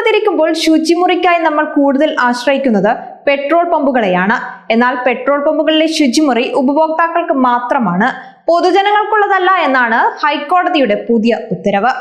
വേർതിരിക്കുമ്പോൾ ശുചിമുറിക്കായി നമ്മൾ കൂടുതൽ ആശ്രയിക്കുന്നത് പെട്രോൾ പമ്പുകളെയാണ്. എന്നാൽ പെട്രോൾ പമ്പുകളിലെ ശുചിമുറി ഉപഭോക്താക്കൾക്ക് മാത്രമാണ് പൊതുജനങ്ങൾക്കുള്ളതല്ല എന്നാണ് ഹൈക്കോടതിയുടെ പുതിയ ഉത്തരവ്.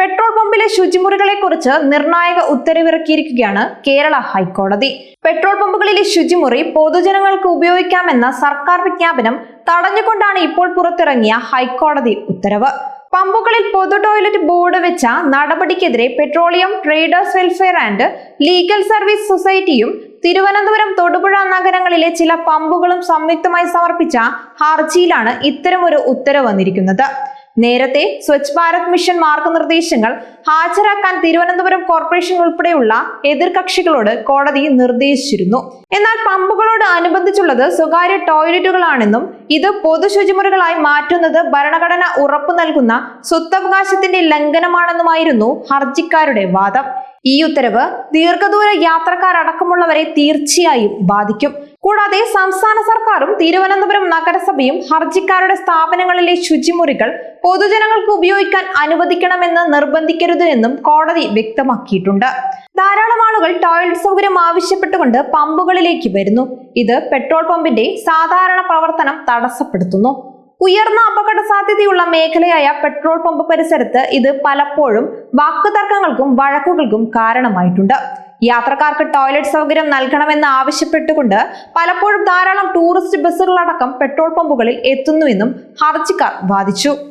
പെട്രോൾ പമ്പിലെ ശുചിമുറികളെ കുറിച്ച് നിർണായക ഉത്തരവിറക്കിയിരിക്കുകയാണ് കേരള ഹൈക്കോടതി. പെട്രോൾ പമ്പുകളിലെ ശുചിമുറി പൊതുജനങ്ങൾക്ക് ഉപയോഗിക്കാമെന്ന സർക്കാർ വിജ്ഞാപനം തടഞ്ഞുകൊണ്ടാണ് ഇപ്പോൾ പുറത്തിറങ്ങിയ ഹൈക്കോടതി ഉത്തരവ്. പമ്പുകളിൽ പൊതു ടോയ്ലറ്റ് ബോർഡ് വെച്ച നടപടിക്കെതിരെ petroleum traders welfare and legal service സൊസൈറ്റിയും Thiruvananthapuram Thodupuzha നഗരങ്ങളിലെ ചില പമ്പുകളും സംയുക്തമായി സമർപ്പിച്ച ഹർജിയിലാണ് ഇത്തരമൊരു ഉത്തരവ് വന്നിരിക്കുന്നത്. നേരത്തെ സ്വച്ഛ് ഭാരത് മിഷൻ മാർഗനിർദ്ദേശങ്ങൾ ഹാജരാക്കാൻ തിരുവനന്തപുരം കോർപ്പറേഷൻ ഉൾപ്പെടെയുള്ള എതിർകക്ഷികളോട് കോടതി നിർദ്ദേശിച്ചിരുന്നു. എന്നാൽ പമ്പുകളോട് അനുബന്ധിച്ചുള്ളത് സ്വകാര്യ ടോയ്ലറ്റുകളാണെന്നും ഇത് പൊതു ശുചിമുറികളായി മാറ്റുന്നത് ഭരണഘടന ഉറപ്പു നൽകുന്ന സ്വത്തവകാശത്തിന്റെ ലംഘനമാണെന്നുമായിരുന്നു ഹർജിക്കാരുടെ വാദം. ഈ ഉത്തരവ് ദീർഘദൂര യാത്രക്കാരടക്കമുള്ളവരെ തീർച്ചയായും ബാധിക്കും. കൂടാതെ സംസ്ഥാന സർക്കാരും തിരുവനന്തപുരം നഗരസഭയും ഹർജിക്കാരുടെ സ്ഥാപനങ്ങളിലെ ശുചിമുറികൾ പൊതുജനങ്ങൾക്ക് ഉപയോഗിക്കാൻ അനുവദിക്കണമെന്ന് നിർബന്ധിക്കരുത് എന്നും കോടതി വ്യക്തമാക്കിയിട്ടുണ്ട്. ധാരാളം ആളുകൾ ടോയ്ലറ്റ് സൗകര്യം ആവശ്യപ്പെട്ടുകൊണ്ട് പമ്പുകളിലേക്ക് വരുന്നു. ഇത് പെട്രോൾ പമ്പിന്റെ സാധാരണ പ്രവർത്തനം തടസ്സപ്പെടുത്തുന്നു. ഉയർന്ന അപകട സാധ്യതയുള്ള മേഖലയായ പെട്രോൾ പമ്പ് പരിസരത്ത് ഇത് പലപ്പോഴും വാക്കുതർക്കങ്ങൾക്കും വഴക്കുകൾക്കും കാരണമായിട്ടുണ്ട്. യാത്രക്കാർക്ക് ടോയ്ലറ്റ് സൗകര്യം നൽകണമെന്ന് ആവശ്യപ്പെട്ടുകൊണ്ട് പലപ്പോഴും ധാരാളം ടൂറിസ്റ്റ് ബസ്സുകളടക്കം പെട്രോൾ പമ്പുകളിൽ എത്തുന്നുവെന്നും ഹർജിക്കാർ വാദിച്ചു.